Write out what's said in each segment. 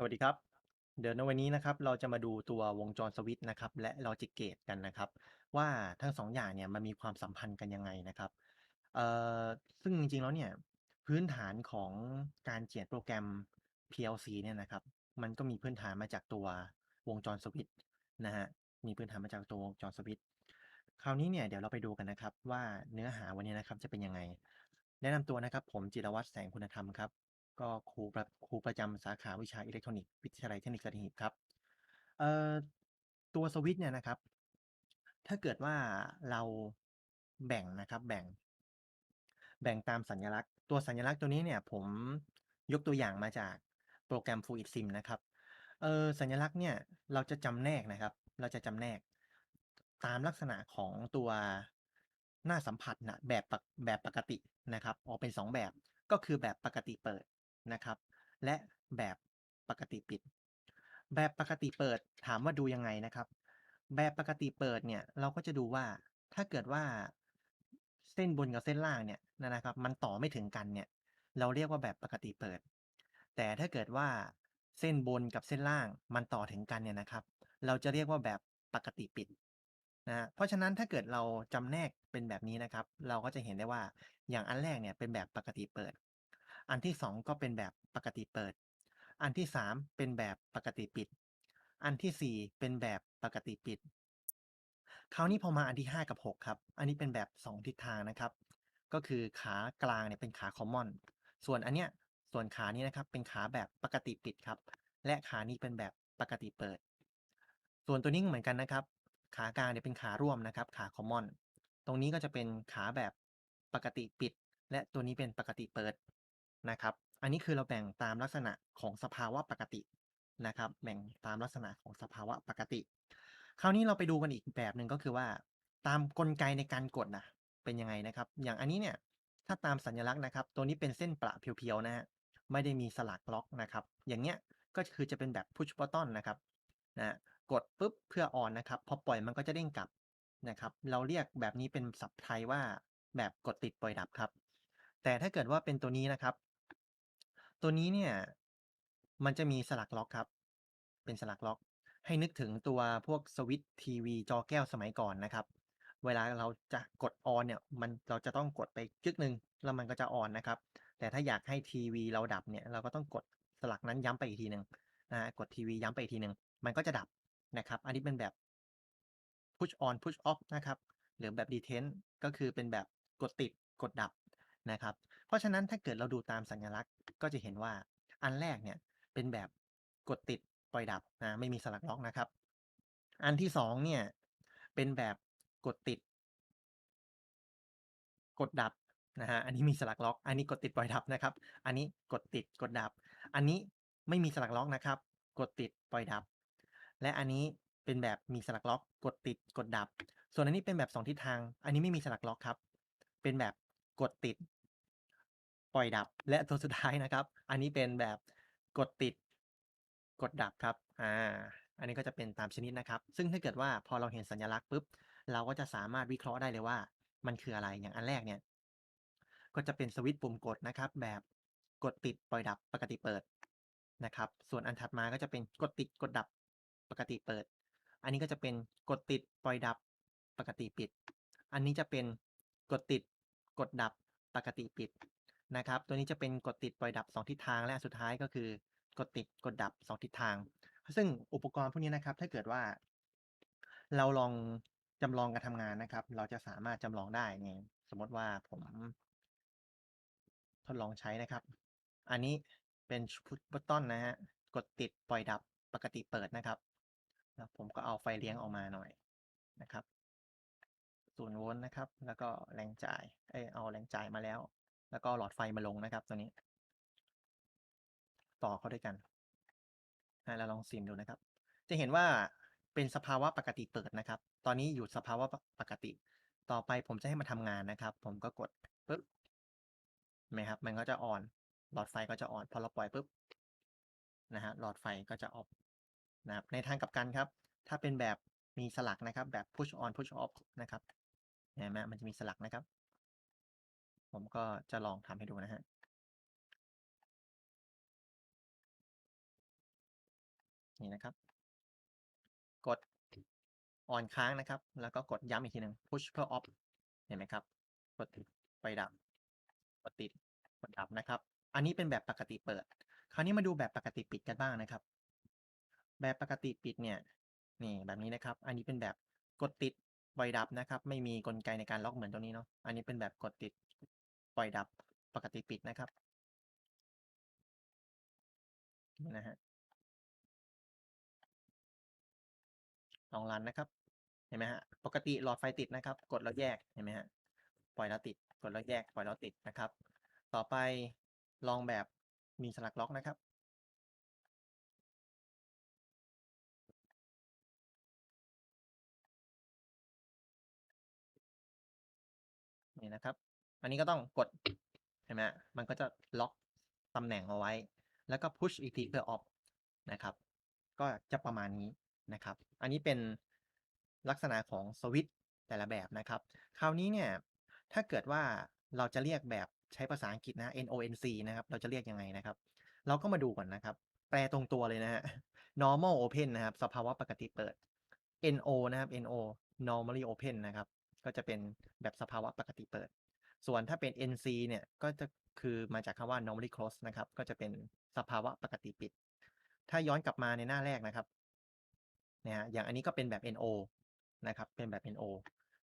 สวัสดีครับ เดี๋ยวในวันนี้นะครับเราจะมาดูตัววงจรสวิตช์นะครับและ Logic Gate กันนะครับ ว่าทั้ง2อย่างเนี่ยมันมีความสัมพันธ์กันยังไงนะครับเอ่อซึ่งจริงๆแล้วเนี่ยพื้นฐานของการเขียนโปรแกรม PLC เนี่ยนะครับ มันก็มีพื้นฐานมาจากตัววงจรสวิตช์นะฮะมีพื้นฐานมาจากตัววงจรสวิตช์คราวนี้เนี่ยเดี๋ยวเราไปดูกันนะครับ ว่าเนื้อหาวันนี้นะครับจะเป็นยังไง แนะนำตัวนะครับ ผมจิรวัตรแสงคุณธรรมครับ ก็ครูประครูประจำสาขาวิชาอิเล็กทรอนิกส์วิทยาลัยเทคนิคสัตหีบครับเอ่อตัวสวิตช์เนี่ยนะครับ ถ้าเกิดว่าเราแบ่งนะครับแบ่ง แบ่งตามสัญลักษณ์ ตัวสัญลักษณ์ตัวนี้เนี่ย ผมยกตัวอย่างมาจากโปรแกรม Fluid Sim นะครับเอ่อสัญลักษณ์เนี่ยเราจะจำแนกนะครับ เราจะจำแนก ตามลักษณะของตัวหน้าสัมผัสนะแบบแบบปกตินะครับ ออกเป็น 2 แบบก็คือแบบปกติเปิด นะครับ และแบบปกติปิด แบบปกติเปิดถามว่าดูยังไงนะครับ แบบปกติเปิดเนี่ยเราก็จะดูว่าถ้าเกิดว่าเส้นบนกับเส้นล่างเนี่ยนะครับ มันต่อไม่ถึงกันเนี่ย เราเรียกว่าแบบปกติเปิด แต่ถ้าเกิดว่าเส้นบนกับเส้นล่างมันต่อถึงกันเนี่ยนะครับ เราจะเรียกว่าแบบปกติปิดนะเพราะฉะนั้นถ้าเกิดเราจำแนกเป็นแบบนี้นะครับ เราก็จะเห็นได้ว่าอย่างอันแรกเนี่ยเป็นแบบปกติเปิด อันที่ 2 ก็เป็นแบบปกติเปิด อันที่ 3 เป็นแบบปกติปิด อันที่ 4 เป็นแบบปกติปิด คราวนี้พอมาอันที่ 5 กับ 6 ครับ อันนี้เป็นแบบ 2 ทิศทางนะครับ ก็คือขากลางเนี่ยเป็นขา common ส่วนอันเนี้ยส่วนขานี้นะครับเป็นขาแบบปกติปิดครับ และขานี้เป็นแบบปกติเปิด ส่วนตัวนี้เหมือนกันนะครับ ขากลางเนี่ยเป็นขาร่วมนะครับ ขา common ตรงนี้ก็จะเป็นขาแบบปกติปิด และตัวนี้เป็นปกติเปิด นะครับ อันนี้คือเราแบ่งตามลักษณะของสภาวะปกตินะครับ แบ่งตามลักษณะของสภาวะปกติ คราวนี้เราไปดูกันอีกแบบหนึ่งก็คือว่า ตามกลไกในการกดนะเป็นยังไงนะครับ อย่างอันนี้เนี่ยถ้าตามสัญลักษณ์นะครับ ตัวนี้เป็นเส้นประเพียวๆนะฮะไม่ได้มีสลักล็อกนะครับ อย่างเงี้ยก็คือจะเป็นแบบ push button นะครับนะกดปุ๊บเพื่อ on นะครับพอปล่อยมันก็จะเด้งกลับนะครับ เราเรียกแบบนี้เป็นศัพท์ไทยว่าแบบกดติดปล่อยดับครับ แต่ถ้าเกิดว่าเป็นตัวนี้นะครับ ตัวนี้เนี่ย มันจะมีสลักล็อกครับ เป็นสลักล็อก ให้นึกถึงตัวพวกสวิตช์ทีวีจอแก้วสมัยก่อนนะครับ เวลาเราจะกดออนเนี่ย มันเราจะต้องกดไปจึ๊กหนึ่งแล้วมันก็จะออนนะครับ แต่ถ้าอยากให้ทีวีเราดับเนี่ย เราก็ต้องกดสลักนั้นย้ำไปอีกทีหนึ่งนะฮะกดทีวีย้ำไปอีกทีหนึ่งมันก็จะดับนะครับ อันนี้เป็นแบบ push on push off นะครับ หรือแบบ detent ก็คือเป็นแบบกดติดกดดับนะครับ เพราะฉะนั้นถ้าเกิดเราดูตามสัญลักษณ์ก็จะเห็นว่าอันแรกเนี่ยเป็นแบบกดติดปล่อยดับนะไม่มีสลักล็อกนะครับ อันที่สองเนี่ยเป็นแบบกดติด กดดับนะฮะอันนี้มีสลักล็อก อันนี้กดติดปล่อยดับนะครับ อันนี้กดติดกดดับ อันนี้ไม่มีสลักล็อกนะครับ กดติดปล่อยดับ และอันนี้เป็นแบบมีสลักล็อก กดติดกดดับ ส่วนอันนี้เป็นแบบสองทิศทาง อันนี้ไม่มีสลักล็อกครับ เป็นแบบกดติด ปล่อยดับและตัวสุดท้ายนะครับ อันนี้เป็นแบบกดติดกดดับครับอ่าอันนี้ก็จะเป็นตามชนิดนะครับ ซึ่งถ้าเกิดว่าพอเราเห็นสัญลักษณ์ปุ๊บ เราก็จะสามารถวิเคราะห์ได้เลยว่า มันคืออะไรอย่างอันแรกเนี่ย ก็จะเป็นสวิตช์ปุ่มกดนะครับ แบบกดติดปล่อยดับปกติเปิดนะครับ ส่วนอันถัดมาก็จะเป็นกดติดกดดับปกติเปิด อันนี้ก็จะเป็นกดติดปล่อยดับปกติปิด อันนี้จะเป็นกดติดกดดับปกติปิด นะครับ ตัวนี้จะเป็นกดติดปล่อยดับ 2 ทิศทางและสุดท้ายก็คือกดติดกดดับ 2 ทิศทาง ซึ่งอุปกรณ์พวกนี้นะครับ ถ้าเกิดว่า เราลองจำลองการทำงานนะครับ เราจะสามารถจำลองได้ไงสมมติว่าผมทดลองใช้นะครับ อันนี้เป็นพุชบัตตอนนะฮะ กดติดปล่อยดับปกติเปิดนะครับแล้วผมก็เอาไฟเลี้ยงออกมาหน่อยนะครับศูนย์โวลต์นะครับ แล้วก็แรงจ่าย เอยเอาแรงจ่ายมาแล้ว แล้วก็หลอดไฟมาลงนะครับตัวนี้ ต่อเข้าด้วยกันอะเราลองซิมดูนะครับ จะเห็นว่าเป็นสภาวะปกติเปิดนะครับ ตอนนี้อยู่สภาวะปกติ ต่อไปผมจะให้มันทำงานนะครับ ผมก็กดปุ๊บเห็นไหมครับ มันก็จะออน หลอดไฟก็จะออน พอเราปล่อยปุ๊บนะฮะหลอดไฟก็จะออฟนะครับ ในทางกลับกันครับ ถ้าเป็นแบบมีสลักนะครับ แบบ push on push off นะครับเห็นไหมมันจะมีสลักนะครับ ผมก็จะลองทำให้ดูนะฮะ นี่นะครับ กด on ค้างนะครับ แล้วก็กดย้ำอีกทีหนึ่ง push เพื่อ off เห็นไหมครับ กดไฟดับ กดติด กดดับนะครับ อันนี้เป็นแบบปกติเปิด คราวนี้มาดูแบบปกติปิดกันบ้างนะครับ แบบปกติปิดเนี่ย นี่แบบนี้นะครับ อันนี้เป็นแบบกดติดปล่อยดับนะครับ ไม่มีกลไกในการล็อกเหมือนตัวนี้เนาะ อันนี้เป็นแบบกดติด ปล่อยดับปกติปิดนะครับนี่นะฮะลองรันนะครับ เห็นไหมฮะ ปกติหลอดไฟติดนะครับ กดแล้วแยก เห็นไหมฮะ ปล่อยแล้วติด กดแล้วแยก ปล่อยแล้วติดนะครับ ต่อไปลองแบบมีสลักล็อกนะครับ นี่นะครับ อันนี้ก็ต้องกดเห็นไหมมันก็จะล็อกตำแหน่งเอาไว้ แล้วก็ push อีกทีเพื่อ off นะครับ ก็จะประมาณนี้นะครับ อันนี้เป็นลักษณะของสวิตช์แต่ละแบบนะครับ คราวนี้เนี่ย ถ้าเกิดว่าเราจะเรียกแบบใช้ภาษาอังกฤษนะ NONC นะครับ เราจะเรียกยังไงนะครับ เราก็มาดูก่อนนะครับ แปลตรงตัวเลยนะฮะ normal open นะครับ สภาวะปกติเปิด NO นะครับ NO normally open นะครับ ก็จะเป็นแบบสภาวะปกติเปิด ส่วนถ้าเป็น NC เนี่ยก็จะคือมาจากคำว่า normally close นะครับ ก็จะเป็นสภาวะปกติปิด ถ้าย้อนกลับมาในหน้าแรกนะครับเนี่ยฮะอย่างอันนี้ก็เป็นแบบ NO นะครับ เป็นแบบ NO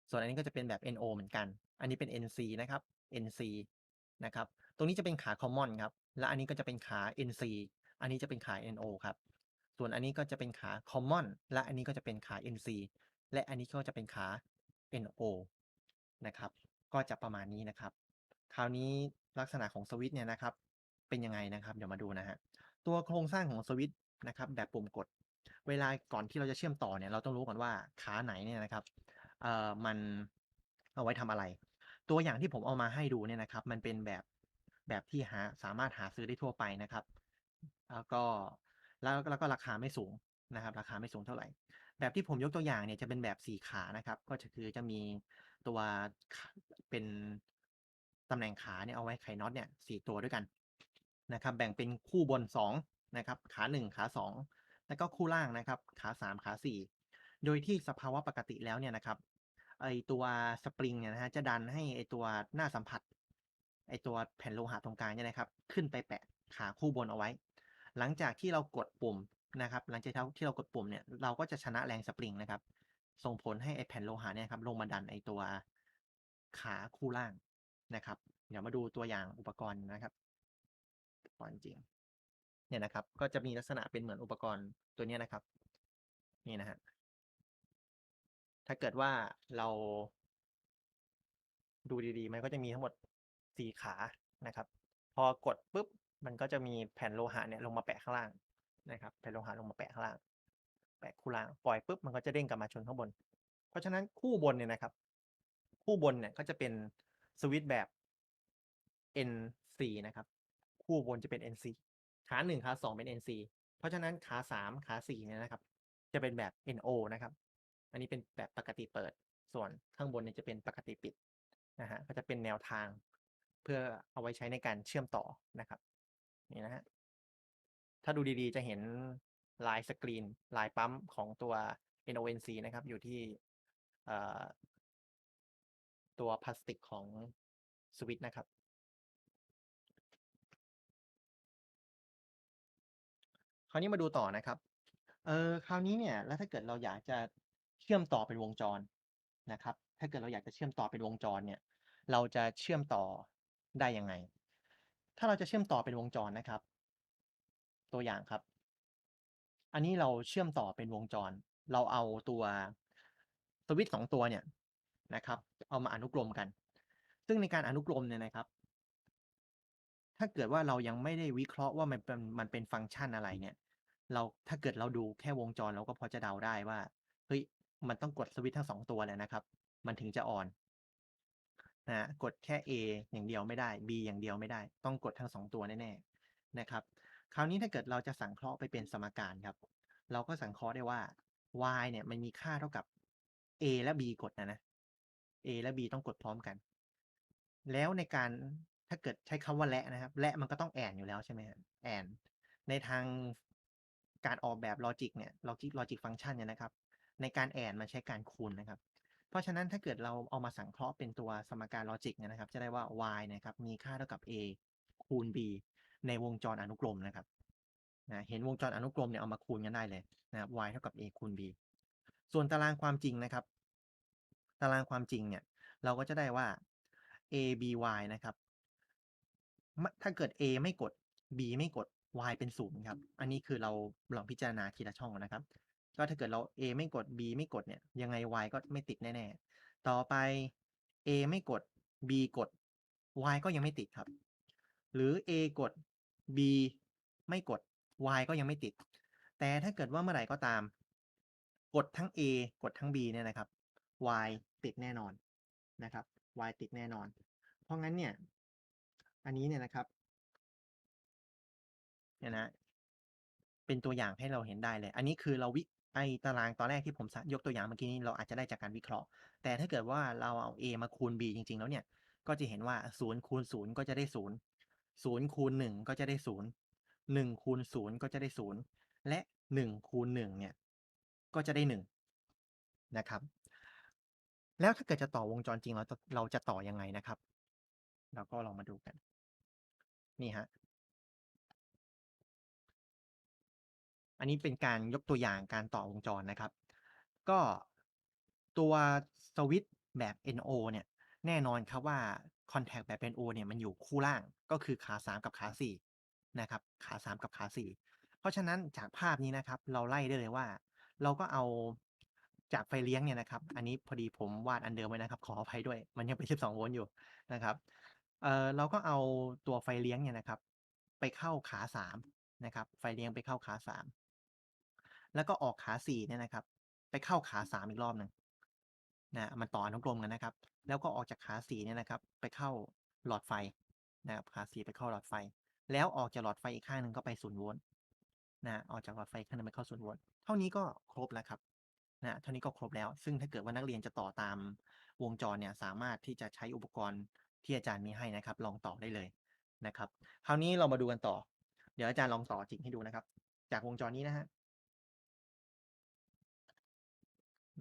ส่วนอันนี้ก็จะเป็นแบบ NO เหมือนกัน อันนี้เป็น NC นะครับ NC นะครับ ตรงนี้จะเป็นขา common ครับ และอันนี้ก็จะเป็นขา NC อันนี้จะเป็นขา NO ครับ ส่วนอันนี้ก็จะเป็นขา common และอันนี้ก็จะเป็นขา NC และอันนี้ก็จะเป็นขา NO นะครับ ก็จะประมาณนี้นะครับ คราวนี้ลักษณะของสวิตช์เนี่ยนะครับ เป็นยังไงนะครับ เดี๋ยวมาดูนะฮะ ตัวโครงสร้างของสวิตช์นะครับ แบบปุ่มกด เวลาก่อนที่เราจะเชื่อมต่อเนี่ย เราต้องรู้ก่อนว่าขาไหนเนี่ยนะครับ เอ่อ มันเอาไว้ทำอะไร ตัวอย่างที่ผมเอามาให้ดูเนี่ยนะครับ มันเป็นแบบแบบที่หาสามารถหาซื้อได้ทั่วไปนะครับ แล้วก็แล้วแล้วก็ราคาไม่สูงนะครับ ราคาไม่สูงเท่าไหร่ แบบที่ผมยกตัวอย่างเนี่ยจะเป็นแบบ 4 ขานะครับ ก็จะคือจะมี ตัวเป็นตำแหน่งขาเนี่ยเอาไว้ไขน็อตเนี่ย4ตัวด้วยกันนะครับ แบ่งเป็นคู่บน2นะครับ ขา 1 ขา 2 แล้วก็คู่ล่างนะครับ ขา 3 ขา 4 โดยที่สภาวะปกติแล้วเนี่ยนะครับไอตัวสปริงเนี่ยนะครับจะดันให้ไอตัวหน้าสัมผัสไอตัวแผ่นโลหะตรงกลางเนี่ยนะครับ ขึ้นไปแปะขาคู่บนเอาไว้ หลังจากที่เรากดปุ่มนะครับ หลังจากที่เรากดปุ่มเนี่ยเราก็จะชนะแรงสปริงนะครับ ส่งผลให้ไอแผ่นโลหะเนี่ยครับลงมาดันไอตัวขาคู่ล่างนะครับ เดี๋ยวมาดูตัวอย่างอุปกรณ์นะครับอุปกรณ์จริงเนี่ยนะครับ ก็จะมีลักษณะเป็นเหมือนอุปกรณ์ตัวนี้นะครับ นี่นะครับถ้าเกิดว่าเราดูดีๆ มันก็จะมีทั้งหมด4ขานะครับ พอกดปุ๊บ มันก็จะมีแผ่นโลหะเนี่ยลงมาแปะข้างล่างนะครับ แผ่นโลหะลงมาแปะข้างล่าง แปะคูลางปล่อยปุ๊บมันก็จะเด้งกลับมาชนข้างบน เพราะฉะนั้นคู่บนเนี่ยนะครับ คู่บนเนี่ยก็จะเป็นสวิตช์แบบ NC นะครับ คู่บนจะเป็น NC ขา1ขา2เป็น NC เพราะฉะนั้นขา3ขา4เนี่ยนะครับ จะเป็นแบบ NO นะครับ อันนี้เป็นแบบปกติเปิด ส่วนข้างบนเนี่ยจะเป็นปกติปิดนะครับก็จะเป็นแนวทางเพื่อเอาไว้ใช้ในการเชื่อมต่อนะครับ นี่นะครับถ้าดูดีๆจะเห็น ลายสกรีนลายปั๊มของตัว NONC นะครับ อยู่ที่ตัวพลาสติกของสวิตช์นะครับ คราวนี้มาดูต่อนะครับ เออคราวนี้เนี่ยแล้วถ้าเกิดเราอยากจะเชื่อมต่อเป็นวงจรนะครับ ถ้าเกิดเราอยากจะเชื่อมต่อเป็นวงจรเนี่ย เราจะเชื่อมต่อได้ยังไง?ถ้าเราจะเชื่อมต่อเป็นวงจรนะครับ ตัวอย่างครับ อันนี้เราเชื่อมต่อเป็นวงจร เราเอาตัวสวิตช์2ตัวเนี่ยนะครับ เอามาอนุกรมกัน ซึ่งในการอนุกรมเนี่ยนะครับ ถ้าเกิดว่าเรายังไม่ได้วิเคราะห์ว่ามันเป็นมันเป็นฟังก์ชันอะไรเนี่ย เราถ้าเกิดเราดูแค่วงจรเราก็พอจะเดาได้ว่าเฮ้ยมันต้องกดสวิตช์ทั้ง2ตัวแหละนะครับ มันถึงจะ on นนะกดแค่ A อย่างเดียวไม่ได้ B อย่างเดียวไม่ได้ ต้องกดทั้ง2ตัวแน่ๆนะครับ คราวนี้ถ้าเกิดเราจะสังเคราะห์ไปเป็นสมการครับ เราก็สังเคราะห์ได้ว่า y เนี่ยมันมีค่าเท่ากับ A และ B กดอะนะ A และ B ต้องกดพร้อมกัน แล้วในการถ้าเกิดใช้คำว่าและนะครับ และมันก็ต้อง and อยู่แล้วใช่ไหมครับ and ในทางการออกแบบลอจิกเนี่ยลอจิกลอจิกฟังก์ชันเนี่ยนะครับ ในการแอนมันใช้การคูณนะครับ เพราะฉะนั้นถ้าเกิดเราเอามาสังเคราะห์เป็นตัวสมการลอจิกเนี่ยนะครับ จะได้ว่า y นะครับมีค่าเท่ากับ a คูณ b ในวงจรอนุกรมนะครับนะเห็นวงจรอนุกรมเนี่ยเอามาคูณกันได้เลยนะครับ y เท่ากับ a คูณ b ส่วนตารางความจริงนะครับ ตารางความจริงเนี่ย เราก็จะได้ว่า a b y นะครับ ถ้าเกิด a ไม่กด b ไม่กด y เป็นศูนย์ครับ อันนี้คือเราลองพิจารณาทีละช่องนะครับ ก็ถ้าเกิดเรา a ไม่กด b ไม่กดเนี่ย ยังไง y ก็ไม่ติดแน่ๆ ต่อไป a ไม่กด b กด y ก็ยังไม่ติดครับ หรือ a กด b ไม่กด y ก็ยังไม่ติด แต่ถ้าเกิดว่าเมื่อไหร่ก็ตาม กดทั้ง a กดทั้ง b เนี่ยนะครับ y ติดแน่นอนนะครับ y ติดแน่นอน เพราะงั้นเนี่ย อันนี้เนี่ยนะครับเนี่ยนะ เป็นตัวอย่างให้เราเห็นได้เลย อันนี้คือเราวิไอตารางตอนแรกที่ผมยกตัวอย่างเมื่อกี้นี้เราอาจจะได้จากการวิเคราะห์ แต่ถ้าเกิดว่าเราเอา a มาคูณ b จริง ๆ แล้วเนี่ย ก็จะเห็นว่า0คูณ0ก็จะได้0 0คูณ1ก็จะได้0 1คูณ0ก็จะได้0และ1คูณ1เนี่ยก็จะได้1นะครับ แล้วถ้าเกิดจะต่อวงจรจริงเราจะเราจะต่อยังไงนะครับ เราก็ลองมาดูกัน นี่ฮะอันนี้เป็นการยกตัวอย่างการต่อวงจรนะครับ ก็ตัวสวิตช์แบบ NO เนี่ย แน่นอนครับว่า คอนแทคแบบ NO เนี่ยมันอยู่คู่ล่างก็คือขา 3 กับขา4นะครับขา 3 กับขา 4 เพราะฉะนั้นจากภาพนี้นะครับ เราไล่ได้เลยว่า เราก็เอาจากไฟเลี้ยงเนี่ยนะครับ อันนี้พอดีผมวาดอันเดิมไว้นะครับ ขออภัยด้วย มันยังเป็น 12 โวลต์อยู่นะครับเอ่อเราก็เอาตัวไฟเลี้ยงเนี่ยนะครับ ไปเข้าขา3นะครับ ไฟเลี้ยงไปเข้าขา 3 แล้วก็ออกขา4เนี่ยนะครับ ไปเข้าขา3อีกรอบหนึ่งนะมันต่ออนุกรมกันนะครับ แล้วก็ออกจากขา4เนี่ยนะครับ ไปเข้าหลอดไฟนะครับขา4ไปเข้าหลอดไฟ แล้วออกจากหลอดไฟอีกข้างหนึ่งก็ไป0โวลต์นะออกจากหลอดไฟข้างนึงไปเข้า0โวลต์เท่านี้ก็ครบแล้วครับนะเท่านี้ก็ครบแล้ว ซึ่งถ้าเกิดว่านักเรียนจะต่อตามวงจรเนี่ยสามารถที่จะใช้อุปกรณ์ที่อาจารย์มีให้นะครับ ลองต่อได้เลยนะครับ คราวนี้เรามาดูกันต่อ เดี๋ยวอาจารย์ลองต่อจริงให้ดูนะครับ จากวงจรนี้นะฮะ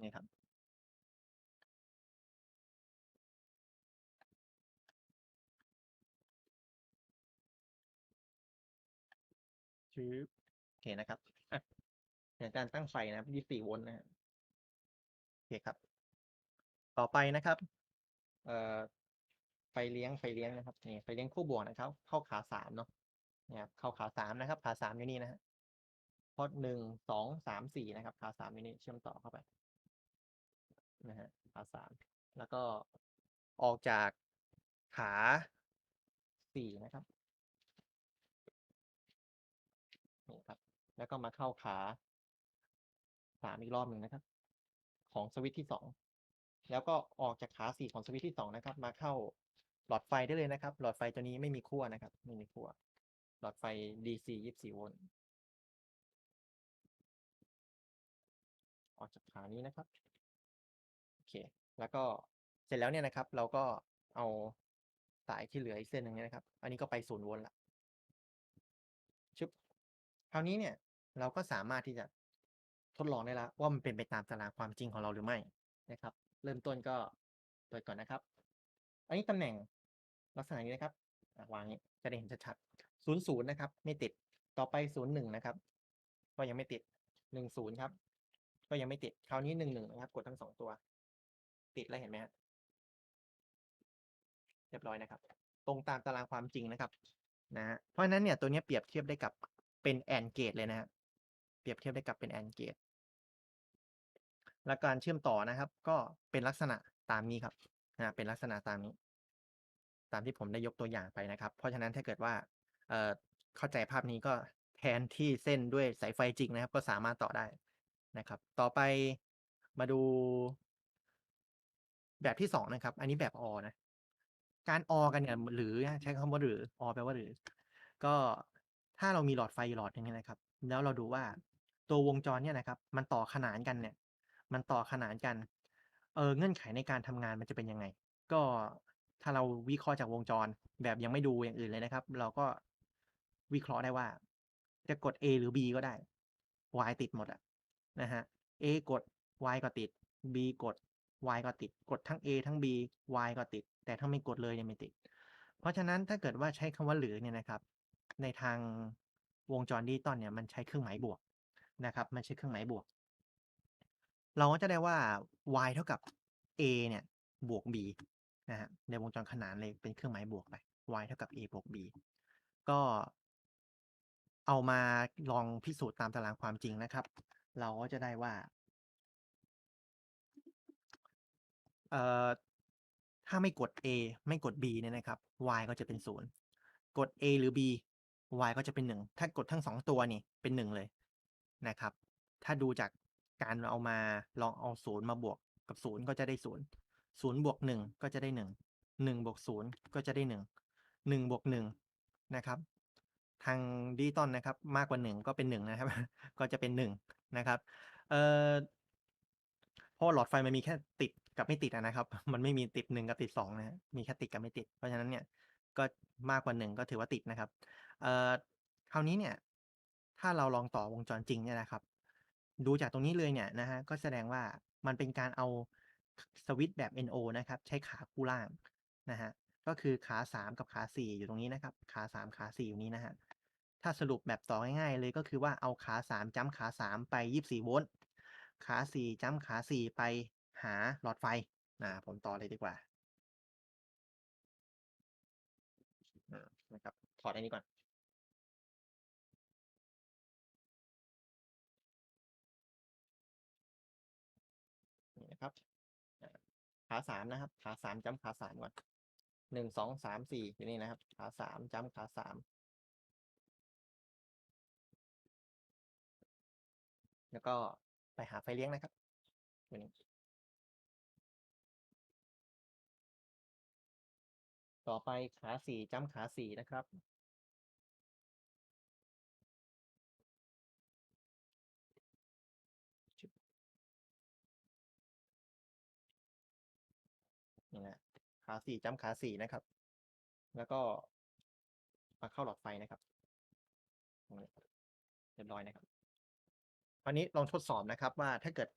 นี่ครับ ชืบโอเคนะครับอะเดี๋ยวอาจารย์ตั้งไฟนะครับ 24 โวลต์นะฮะโอเคครับ ต่อไปนะครับ เอ่อไฟเลี้ยงไฟเลี้ยงนะครับนี่ไฟเลี้ยงคู่บวกนะครับ เข้าขา3เนาะเนี่ยครับเข้าขา3นะครับ ขา3อยู่นี่นะฮะพอ1 2 3 4นะครับ ขา3อยู่นี่เชื่อมต่อเข้าไปนะฮะขา3แล้วก็ออกจากขา4นะครับ นี่ครับ แล้วก็มาเข้าขา3อีกรอบหนึ่งนะครับ ของสวิตช์ที่2แล้วก็ออกจากขา4ของสวิตช์ที่2นะครับ มาเข้าหลอดไฟได้เลยนะครับ หลอดไฟตัวนี้ไม่มีขั้วนะครับ ไม่มีขั้วหลอดไฟ DC 24โวลต์ออกจากขานี้นะครับโอเค แล้วก็เสร็จแล้วเนี่ยนะครับ เราก็เอาสายที่เหลืออีกเส้นหนึ่งนะครับ อันนี้ก็ไป0โวลต์ล้วชึบค ราวนี้เนี่ยเราก็สามารถที่จะทดลองได้แล้วว่ามันเป็นไปตามตารางความจริงของเราหรือไม่นะครับ เริ่มต้นก็เปิดก่อนนะครับ อันนี้ตำแหน่งลักษณะนี้นะครับวางอย่างนี้จะได้เห็นชัดๆ00นย์ศูนย์นะครับ ไม่ติดต่อไป01นย์หนึ่งนะครับ ก็ยังไม่ติด10ครับ ก็ยังไม่ติดคราวนี้11นะครับ กดทั้ง2ตัว ติดแล้วเห็นไหมฮะเรียบร้อยนะครับ ตรงตามตารางความจริงนะครับนะฮะเพราะฉะนั้นเนี่ยตัวนี้เปรียบเทียบได้กับ เป็น AND gate เลยนะครับเปรียบเทียบได้กับเป็น AND gate และการเชื่อมต่อนะครับ ก็เป็นลักษณะตามนี้ครับนะเป็นลักษณะตามนี้ ตามที่ผมได้ยกตัวอย่างไปนะครับ เพราะฉะนั้นถ้าเกิดว่าเออเข้าใจภาพนี้ก็แทนที่เส้นด้วยสายไฟจริงนะครับ ก็สามารถต่อได้นะครับ ต่อไปมาดู แบบที่2นะครับ อันนี้แบบ OR นะการ OR กันเนี่ยหรือใช้คำว่าหรือ OR แปลว่าหรือ ก็ ถ้าเรามีหลอดไฟหลอดหนึ่งเนี่ยนะครับ แล้วเราดูว่าตัววงจรเนี่ยนะครับ มันต่อขนานกันเนี่ย มันต่อขนานกัน เออเงื่อนไขในการทำงานมันจะเป็นยังไง ก็ถ้าเราวิเคราะห์จากวงจรแบบยังไม่ดูอย่างอื่นเลยนะครับ เราก็วิเคราะห์ได้ว่า จะกด A หรือ B ก็ได้ Y ติดหมดอะนะครับ A กด Y ก็ติด B กด Y ก็ติด กดทั้ง A ทั้ง B Y ก็ติด แต่ถ้าไม่กดเลยเนี่ยไม่ติด เพราะฉะนั้นถ้าเกิดว่าใช้คำว่าหรือเนี่ยนะครับ ในทางวงจรดิจิตอลเนี่ยมันใช้เครื่องหมายบวกนะครับ มันใช้เครื่องหมายบวก เราก็จะได้ว่า Y เท่ากับ A เนี่ยบวก B นะครับในวงจรขนานเลยเป็นเครื่องหมายบวกไป Y เท่ากับ A บวก B ก็เอามาลองพิสูจน์ตามตารางความจริงนะครับ เราก็จะได้ว่าเอ่อถ้าไม่กด A ไม่กด B เนี่ยนะครับ Y ก็จะเป็น 0 กด A หรือ B Y ก็จะเป็น1ถ้ากดทั้ง2ตัวนี่เป็น1เลยนะครับ ถ้าดูจากการเอามาลองเอา0มาบวกกับ0ก็จะได้0 0บวก1ก็จะได้1 1บวก0ก็จะได้1 1บวก1นะครับ ทางดิจิตอลนะครับ มากกว่า1ก็เป็น1นะครับ ก็จะเป็น1นะครับ เอ่อเพราะหลอดไฟมันมีแค่ติดกับไม่ติดนะครับ มันไม่มีติด1กับติด2นะมีแค่ติดกับไม่ติด เพราะฉะนั้นเนี่ย ก็มากกว่า1ก็ถือว่าติดนะครับ เอ่อคราวนี้เนี่ย ถ้าเราลองต่อวงจรจริงเนี่ยนะครับ ดูจากตรงนี้เลยเนี่ยนะครับก็แสดงว่ามันเป็นการเอาสวิตช์แบบ NO นะครับ ใช้ขาคู่ล่างนะครับก็คือขา 3 กับขา 4 อยู่ตรงนี้นะครับ ขา 3 ขา 4 อยู่นี้นะครับถ้าสรุปแบบต่อง่ายๆเลยก็คือว่าเอาขา3จัมป์ขา 3 ไป 24 โวลต์ขา 4จัมป์ขา 4 ไปหาหลอดไฟอ่าผมต่อเลยดีกว่า นะครับ ถอดอันนี้ก่อน นี่นะครับอ่าขา3นะครับ ขา3จัมป์ขา3ก่อน1 2 3 4อยู่นี่นะครับ ขา3จัมป์ขา3แล้วก็ไปหาไฟเลี้ยงนะครับตัวนี้ ต่อไปขา4จัมป์ขา4นะครับชึบนี่นะขา4จัมป์ขา4นะครับ แล้วก็มาเข้าหลอดไฟนะครับเรียบร้อยนะครับคราวนี้ลองทดสอบนะครับว่าถ้าเกิด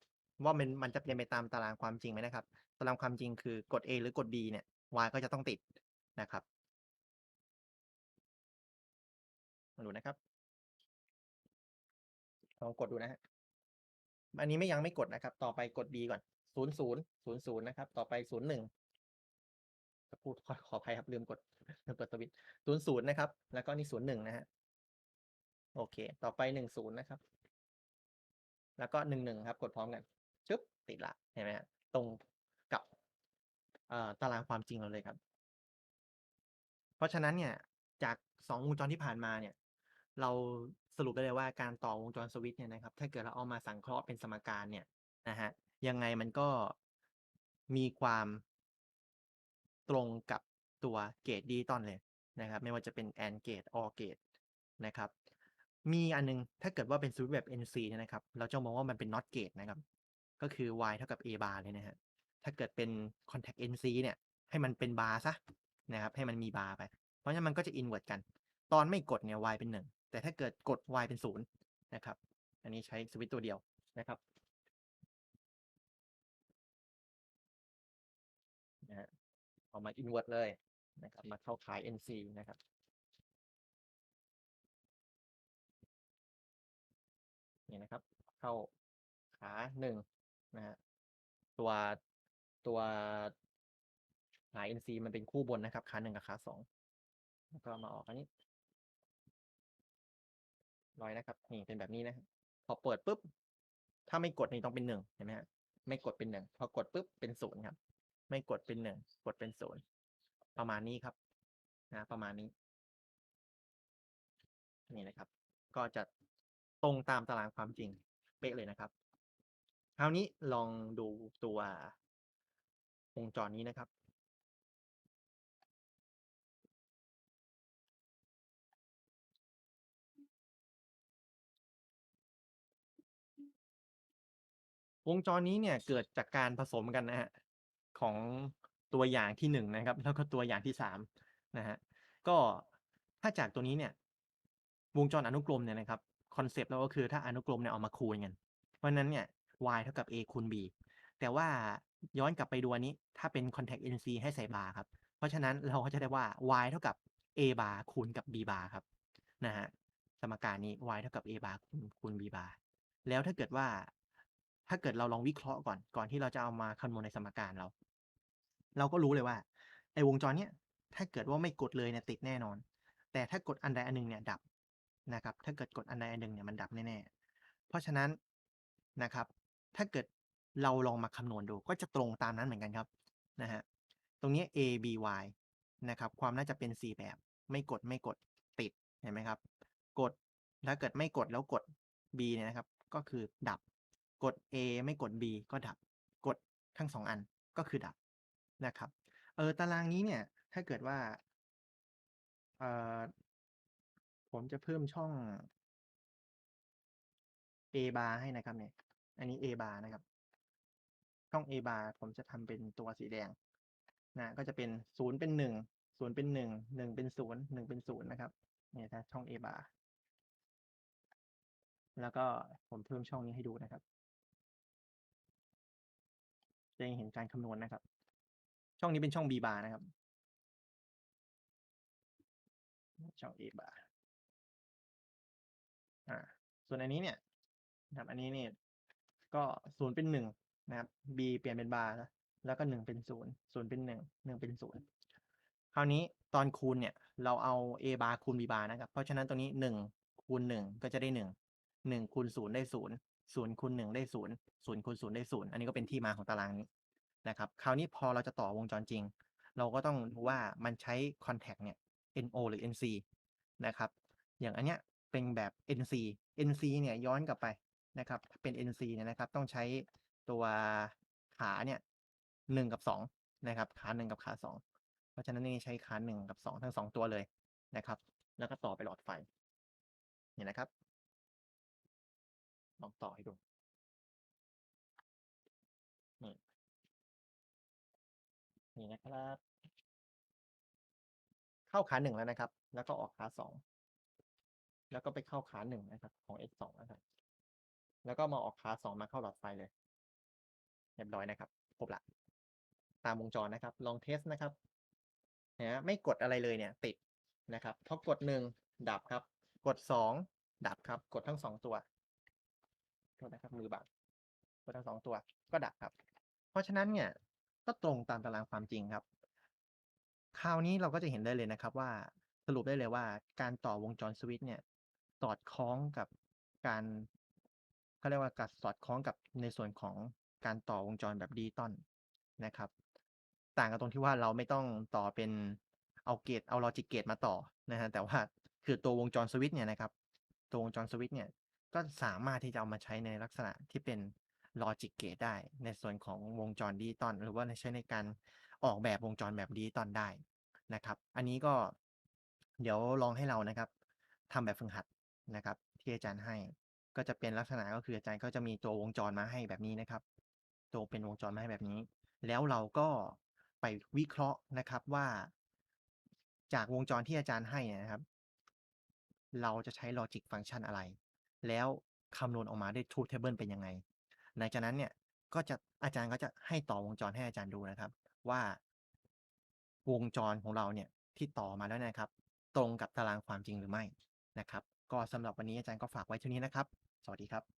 ว่ามันมันจะเป็นไปตามตารางความจริงไหมนะครับ ตารางความจริงคือกด A หรือกด B เนี่ย Y ก็จะต้องติด นะครับมาดูนะครับลองกดดูนะครับอันนี้ไม่ยังไม่กดนะครับ ต่อไปกด B ก่อน00 00นย์ศูนย์นะครับ ต่อไป01จะพูดขอขออภัยครับลืมกดลืมเปิดสวิตช์00นย์นะครับ แล้วก็นี่01นะครับโอเค ต่อไป10นย์นะครับ แล้วก็11ครับ กดพร้อมกันชึบติดล้วเห็นไหมครับตรงกับตารางความจริงเราเลยครับ เพราะฉะนั้นเนี่ยจาก 2 วงจรที่ผ่านมาเนี่ยเราสรุปได้เลยว่าการต่อวงจรสวิตช์เนี่ยนะครับ ถ้าเกิดเราเอามาสังเคราะห์เป็นสมการเนี่ยนะครับยังไงมันก็มีความตรงกับตัวเกตดิจิตอลเลยนะครับ ไม่ว่าจะเป็น AND เกต OR เกตนะครับ มีอันหนึ่งถ้าเกิดว่าเป็นสวิตช์แบบ NC เนี่ยนะครับ เราจะมองว่ามันเป็น NOT เกตนะครับ ก็คือ Y เท่ากับ A bar เลยนะครับถ้าเกิดเป็น contact NC เนี่ยให้มันเป็นบาร์เสีย นะครับให้มันมีบาร์ไป เพราะฉะนั้นมันก็จะ invert กัน ตอนไม่กดเนี่ย Y เป็น 1 แต่ถ้าเกิดกด Y เป็น0นะครับ อันนี้ใช้สวิตช์ตัวเดียวนะครับนะฮะเอามา invert เลยนะครับ มาเข้าขาย NC นะครับนี่นะครับ เข้าขา1นะครับตัวตัว สาย NC มันเป็นคู่บนนะครับขา1กับขา2แล้วก็มาออกอันนี้ร้อยนะครับนี่เป็นแบบนี้นะครับพอเปิดปุ๊บ ถ้าไม่กดนี่ต้องเป็น1เห็นไหมครับ ไม่กดเป็น1พอกดปุ๊บเป็น0ครับไม่กดเป็น1กดเป็น0ประมาณนี้ครับนะประมาณนี้นี่นะครับ ก็จะตรงตามตารางความจริงเป๊ะเลยนะครับ คราวนี้ลองดูตัววงจรนี้นะครับ วงจรนี้เนี่ยเกิดจากการผสมกันนะครับของตัวอย่างที่1นะครับ แล้วก็ตัวอย่างที่3นะครับก็ถ้าจากตัวนี้เนี่ยวงจรอนุกรมเนี่ยนะครับคอนเซปต์เราก็คือถ้าอนุกรมเนี่ยเอามาคูณกัน เพราะนั้นเนี่ย y เท่ากับ a คูณ b แต่ว่าย้อนกลับไปดูอันนี้ ถ้าเป็น contact NC ให้ใส่บาร์ครับ เพราะฉะนั้นเราก็จะได้ว่า y เท่ากับ a บาร์คูณกับ b บาร์ครับนะฮะสมการนี้ y เท่ากับ a บาร์คูณคูณ b บาร์แล้วถ้าเกิดว่า ถ้าเกิดเราลองวิเคราะห์ก่อน ก่อนที่เราจะเอามาคำนวณในสมการเรา เราก็รู้เลยว่า ไอ้วงจรเนี้ย ถ้าเกิดว่าไม่กดเลยเนี่ยติดแน่นอน แต่ถ้ากดอันใดอันหนึ่งเนี่ยดับนะครับ ถ้าเกิดกดอันใดอันหนึ่งเนี่ยมันดับแน่ๆ เพราะฉะนั้นนะครับ ถ้าเกิดเราลองมาคำนวณดู ก็จะตรงตามนั้นเหมือนกันครับนะฮะ ตรงนี้ a b y นะครับ ความน่าจะเป็น 4 แบบ ไม่กดไม่กดติด เห็นไหมครับ กด ถ้าเกิดไม่กดแล้วกด b เนี่ยนะครับ ก็คือดับ กด a ไม่กด b ก็ดับ กดทั้ง2อันก็คือดับนะครับ เออตารางนี้เนี่ย ถ้าเกิดว่า เออผมจะเพิ่มช่อง a bar ให้นะครับเนี่ย อันนี้ a bar นะครับ ช่อง a bar ผมจะทำเป็นตัวสีแดงนะก็จะเป็น0เป็น1 0เป็น1 1เป็น0 1เป็น0นะครับเนี่ยถ้าช่อง a bar แล้วก็ผมเพิ่มช่องนี้ให้ดูนะครับ จะเห็นการคำนวณนะครับ ช่องนี้เป็นช่อง b bar นะครับ ช่อง a bar อ่า ส่วนอันนี้เนี่ยนะครับอันนี้เนี่ยก็0เป็น1นะครับ b เปลี่ยนเป็นบาร์นะแล้วก็1เป็น0 0เป็น1 1เป็น0คราวนี้ตอนคูณเนี่ย เราเอา a bar คูณ b bar นะครับ เพราะฉะนั้นตรงนี้1คูณ1ก็จะได้1 1คูณ0ได้ศูนย์ 0 0คูณ1ได้0 0คูณ0ได้0อันนี้ก็เป็นที่มาของตารางนี้นะครับ คราวนี้พอเราจะต่อวงจรจริง เราก็ต้องดูว่ามันใช้ contact เนี่ย NO หรือ NC นะครับ อย่างอันเนี้ยเป็นแบบ NC NC เนี่ยย้อนกลับไปนะครับ เป็น NC เนี่ยนะครับ ต้องใช้ตัวขาเนี่ย1กับ2นะครับขา1กับขา2เพราะฉะนั้นนี่ใช้ขา1กับ2ทั้ง2ตัวเลยนะครับ แล้วก็ต่อไปหลอดไฟเนี่ยนะครับ ลองต่อให้ดูนี่นี่นะครับ เข้าขา1แล้วนะครับ แล้วก็ออกขา2แล้วก็ไปเข้าขา1นะครับ ของ x2 นะครับ แล้วก็มาออกขา2มาเข้าหลอดไฟเลยเรียบร้อยนะครับครบล้วตามวงจรนะครับ ลองเทสนะครับนไมไม่กดอะไรเลยเนี่ย ติดนะครับพอกด1ดับครับ กด2ดับครับ กดทั้ง2ตัว โทษนะครับมือบังกดทั้ง2ตัวก็ดับครับ เพราะฉะนั้นเนี่ยก็ตรงตามตารางความจริงครับ คราวนี้เราก็จะเห็นได้เลยนะครับว่าสรุปได้เลยว่าการต่อวงจรสวิตช์เนี่ยสอดคล้องกับการเขาเรียกว่าการสอดคล้องกับในส่วนของการต่อวงจรแบบดิจิทัลนะครับ ต่างกันตรงที่ว่าเราไม่ต้องต่อเป็นเอาเกตเอาลอจิกเกตมาต่อนะครับแต่ว่าคือตัววงจรสวิตช์เนี่ยนะครับ ตัววงจรสวิตช์เนี่ย ก็สามารถที่จะเอามาใช้ในลักษณะที่เป็นลอจิกเกตได้ ในส่วนของวงจรดิจิทัลหรือว่าใช้ในการออกแบบวงจรแบบดิจิทัลได้นะครับ อันนี้ก็เดี๋ยวลองให้เรานะครับทำแบบฝึกหัดนะครับ ที่อาจารย์ให้ก็จะเป็นลักษณะก็คืออาจารย์ก็จะมีตัววงจรมาให้แบบนี้นะครับ ตัวเป็นวงจรมาให้แบบนี้ แล้วเราก็ไปวิเคราะห์นะครับว่า จากวงจรที่อาจารย์ให้เนี่ยนะครับ เราจะใช้ลอจิกฟังก์ชันอะไร แล้วคำนวณออกมาได้ truth table เป็นยังไง หลังจากนั้นเนี่ยก็จะอาจารย์ก็จะให้ต่อวงจรให้อาจารย์ดูนะครับ ว่าวงจรของเราเนี่ยที่ต่อมาแล้วนะครับ ตรงกับตารางความจริงหรือไม่นะครับ ก็สำหรับวันนี้อาจารย์ก็ฝากไว้เท่านี้นะครับ สวัสดีครับ